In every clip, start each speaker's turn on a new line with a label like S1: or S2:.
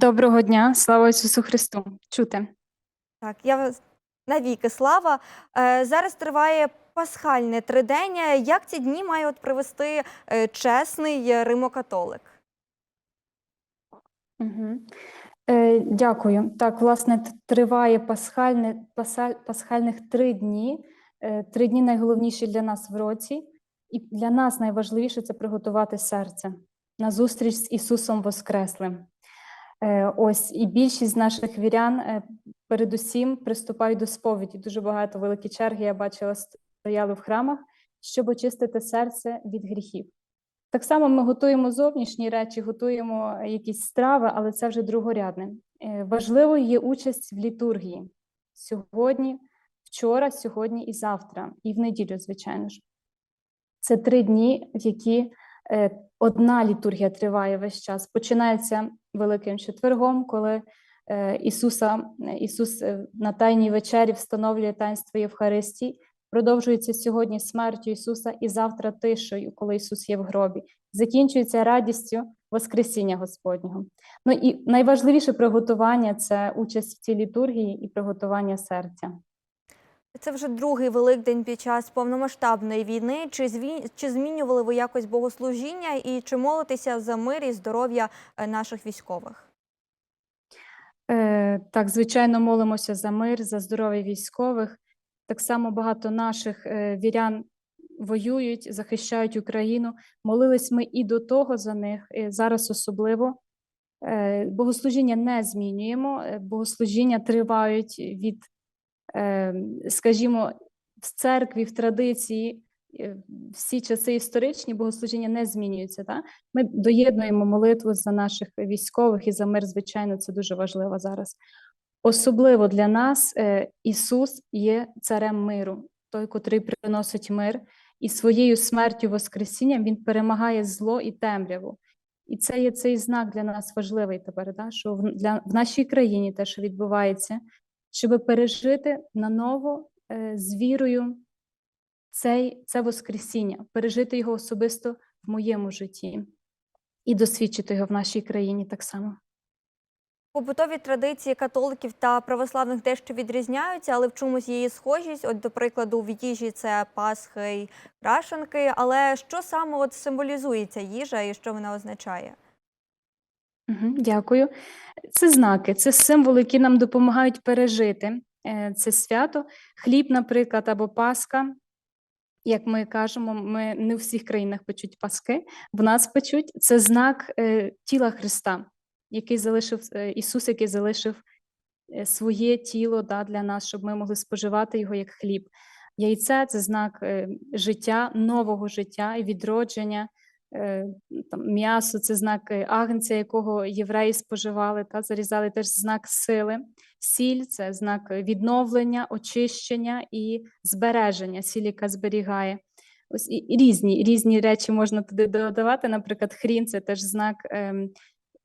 S1: Доброго дня, слава Ісусу Христу. Чути.
S2: Так, я вас навіки слава. Е, зараз триває пасхальне тридення. Як ці дні має от провести е, чесний римокатолик?
S1: Угу. Е, дякую. Так, власне, триває пасхальне, пасаль, пасхальних три дні. Е, три дні найголовніші для нас в році. І для нас найважливіше це приготувати серце на зустріч з Ісусом Воскреслим. Е, ось і більшість наших вірян е, передусім приступають до сповіді. Дуже багато великі черги я бачила стояли в храмах, щоб очистити серце від гріхів. Так само ми готуємо зовнішні речі, готуємо якісь страви, але це вже другорядне. Е, Важливою є участь в літургії сьогодні, вчора, сьогодні і завтра, і в неділю, звичайно ж. Це три дні, які одна літургія триває весь час. Починається Великим четвергом, коли е, Ісуса, е, Ісус е, на Тайній вечері встановлює таїнство Євхаристії. Продовжується сьогодні смертю Ісуса і завтра тишою, коли Ісус є в гробі. Закінчується радістю Воскресіння Господнього. Ну і найважливіше приготування це участь в цій літургії і приготування серця.
S2: Це вже другий Великдень під час повномасштабної війни. Чи, зві... чи змінювали ви якось богослужіння і чи молитеся за мир і здоров'я е, наших військових?
S1: Е, так, звичайно, молимося за мир, за здоров'я військових. Так само багато наших е, вірян воюють, захищають Україну. Молились ми і до того за них, і зараз особливо. Е, богослужіння не змінюємо. е, Богослужіння тривають від, скажімо, в церкві, в традиції. е, Всі часи історичні богослужіння не змінюються. Та? Ми доєднуємо молитву за наших військових і за мир, звичайно, це дуже важливо зараз. Особливо для нас е, Ісус є царем миру, той, котрий приносить мир, і своєю смертю Воскресінням Він перемагає зло і темряву. І це є цей знак для нас важливий тепер, да? що в, для, в нашій країні те, що відбувається, щоб пережити наново е, з вірою цей, це Воскресіння, пережити його особисто в моєму житті і досвідчити його в нашій країні так само.
S2: Побутові традиції католиків та православних дещо відрізняються, але в чомусь і схожість. От, до прикладу, в їжі це пасхи й крашенки. Але що саме от символізує їжа і що вона означає?
S1: Дякую. Це знаки, це символи, які нам допомагають пережити е, це свято. Хліб, наприклад, або Пасха. Як ми кажемо, ми не у всіх країнах печуть Паски, в нас печуть. Це знак е, тіла Христа, який залишив е, Ісус, який залишив своє тіло да, для нас, щоб ми могли споживати його як хліб. Яйце це знак життя, нового життя і відродження. Е, там, м'ясо це знак е, агнця, якого євреї споживали та зарізали теж знак сили. Сіль це знак е, відновлення, очищення і збереження, сіль, яка зберігає. Ось і, різні, різні речі можна туди додавати. Наприклад, хрін це теж знак, ем,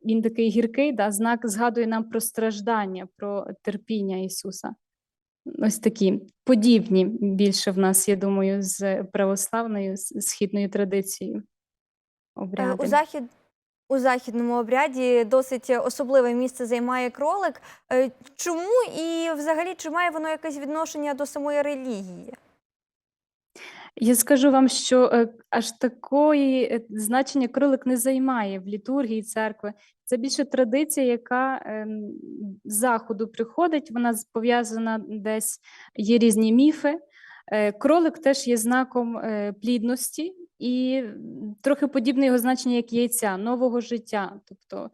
S1: він такий гіркий, да, знак згадує нам про страждання, про терпіння Ісуса. Ось такі подібні більше в нас, я думаю, з православною східною традицією.
S2: Е,
S1: Обряди.
S2: У захід у західному обряді досить особливе місце займає кролик. Е, Чому і взагалі чи має воно якесь відношення до самої релігії?
S1: Я скажу вам, що е, аж такої значення кролик не займає в літургії церкви. Це більше традиція, яка ем, з заходу приходить. Вона пов'язана десь, є різні міфи. Кролик теж є знаком плідності і трохи подібне його значення, як яйця, нового життя, тобто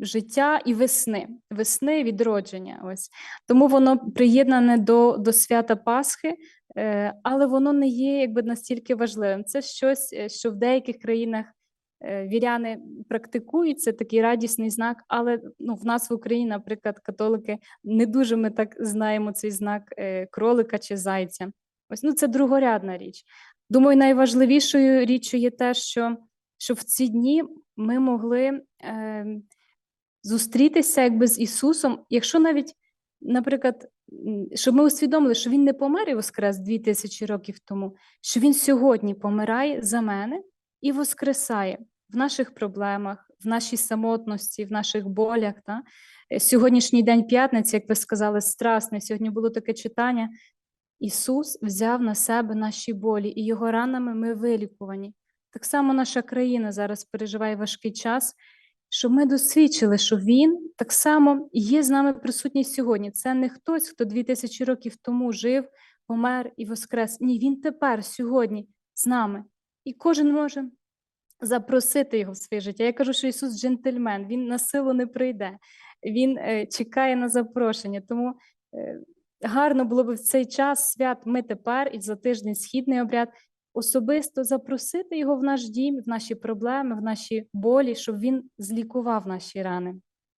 S1: життя і весни, весни відродження. Ось тому воно приєднане до, до свята Пасхи. Е, але воно не є якби настільки важливим. Це щось, е, що в деяких країнах е, віряни практикують, це такий радісний знак, але ну, в нас в Україні, наприклад, католики не дуже ми так знаємо цей знак кролика чи зайця. Ось ну це другорядна річ. Думаю, найважливішою річчю є те, що, що в ці дні ми могли е, зустрітися якби з Ісусом, якщо навіть, наприклад, щоб ми усвідомили, що Він не помер і воскрес дві тисячі років тому, що Він сьогодні помирає за мене і воскресає в наших проблемах, в нашій самотності, в наших болях. Та? Сьогоднішній день п'ятниці, як ви сказали, страсний. Сьогодні було таке читання. Ісус взяв на себе наші болі, і його ранами ми вилікувані. Так само наша країна зараз переживає важкий час, щоб ми досвідчили, що Він так само є з нами присутній сьогодні. Це не хтось, хто дві тисячі років тому жив, помер і воскрес. Ні, Він тепер, сьогодні з нами. І кожен може запросити його в своє життя. Я кажу, що Ісус джентльмен, Він на силу не прийде, Він е, чекає на запрошення. Тому е, гарно було б в цей час свят ми тепер і за тиждень східний обряд особисто запросити його в наш дім, в наші проблеми, в наші болі, щоб він злікував наші рани.